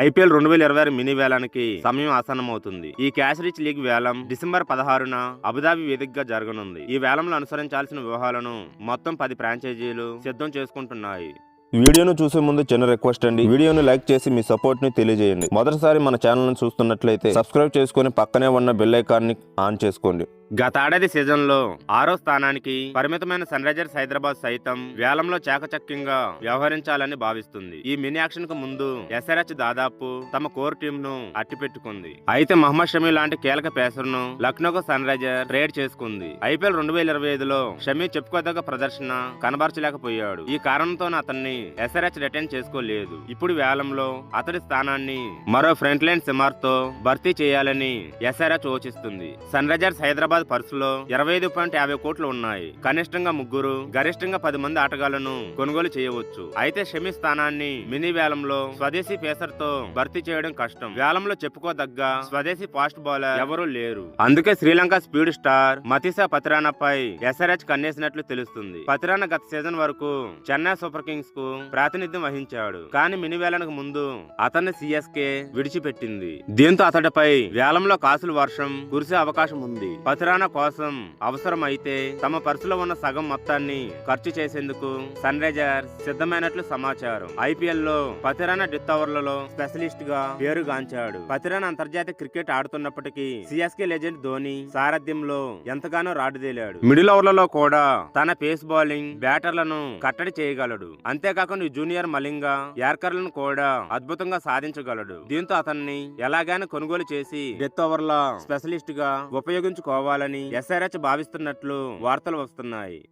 IPL రెండు వేల ఇరవై ఆరు మినీ వేలానికి సమయం ఆసన్నమవుతుంది. ఈ క్యాష్ రిచ్ లీగ్ వేలం డిసెంబర్ పదహారున అబుదాబి వేదికగా జరగనుంది. ఈ వేలంలో అనుసరించాల్సిన వ్యూహాలను మొత్తం పది ఫ్రాంచైజీలు సిద్ధం చేసుకుంటున్నాయి. వీడియోను చూసే ముందు చిన్న రిక్వెస్ట్ అండి. వీడియోను లైక్ చేసి మీ సపోర్ట్ని తెలియజేయండి. మొదటిసారి మన ఛానల్ను చూస్తున్నట్లయితే సబ్స్క్రైబ్ చేసుకుని పక్కనే ఉన్న బెల్ ఐకాన్ని ఆన్ చేసుకోండి. గత సీజన్లో ఆరో స్థానానికి పరిమితమైన సన్ రైజర్స్ హైదరాబాద్ సైతం వేలంలో చాకచక్యంగా వ్యవహరించాలని భావిస్తుంది. ఈ మినీ యాక్షన్కు ముందు ఎస్ఆర్హెచ్ దాదాపు తమ కోర్ టీమ్ను అట్టిపెట్టుకుంది. అయితే మహమ్మద్ షమీ లాంటి కీలక పేసర్ను లక్నోకు సన్ రైజర్ ట్రేడ్ చేసుకుంది. ఐపీఎల్ రెండు వేల ఇరవై ఐదులో షమీ చెప్పుకోదగ్గ ప్రదర్శన కనబరచలేకపోయాడు. ఈ కారణంతో అతన్ని ఎస్ఆర్హెచ్ రిటైన్ చేసుకోలేదు. ఇప్పుడు వేలంలో అతడి స్థానాన్ని మరో ఫ్రంట్ లైన్ సిమార్తో భర్తీ చేయాలని ఎస్ఆర్హెచ్ యోచిస్తుంది సన్ రైజర్స్ హైదరాబాద్ పర్సులో ఇరవై ఐదు పాయింట్ యాభై కోట్లు ఉన్నాయి. కనిష్టంగా ముగ్గురు గరిష్టంగా పది మంది ఆటగాళ్ళను కొనుగోలు చేయవచ్చు. అయితే షమి స్థానాన్ని మినీ వేలంలో స్వదేశీ పేసర్తో భర్తీ చేయడం కష్టం. వేలంలో చెప్పుకోదగ్గ స్వదేశీ ఫాస్ట్ బౌలర్ ఎవరూ లేరు. అందుకే శ్రీలంక స్పీడ్ స్టార్ మతిసా పతిరానాపై ఎస్ఆర్హెచ్ కన్నేసినట్లు తెలుస్తుంది. పతిరానా గత సీజన్ వరకు చెన్నై సూపర్ కింగ్స్కు ప్రాతినిధ్యం వహించాడు. కానీ మినీ వేలానికి ముందు అతన్ని సిఎస్కే విడిచిపెట్టింది. దీంతో అతడిపై వేలంలో కాసుల వర్షం కురిసే అవకాశం ఉంది. పతిరానా కోసం అవసరమైతే తమ పర్సులో ఉన్న సగం మొత్తాన్ని ఖర్చు చేసేందుకు సన్ రైజర్స్ సిద్ధమైనట్లు సమాచారం. ఐపీఎల్లో పతిరానా డెత్ ఓవర్లలో స్పెషలిస్ట్గా పేరుగాంచాడు. పతిరానా అంతర్జాతీయ క్రికెట్ ఆడుతున్నప్పటికీ సిఎస్కే లెజెండ్ ధోని సారథ్యంలో ఎంతగానో రాడుదేలాడు మిడిల్ ఓవర్లలో కూడా తన పేస్ బౌలింగ్ బ్యాటర్లను కట్టడి చేయగలడు. అంతేకాకుండా జూనియర్ మలింగ యార్కర్లను కూడా అద్భుతంగా సాధించగలడు. దీంతో అతన్ని ఎలాగైనా కొనుగోలు చేసి డెత్ ఓవర్ల స్పెషలిస్ట్గా ఉపయోగించుకోవాలని ఎస్ఆర్హెచ్ భావిస్తున్నట్లు వార్తలు వస్తున్నాయి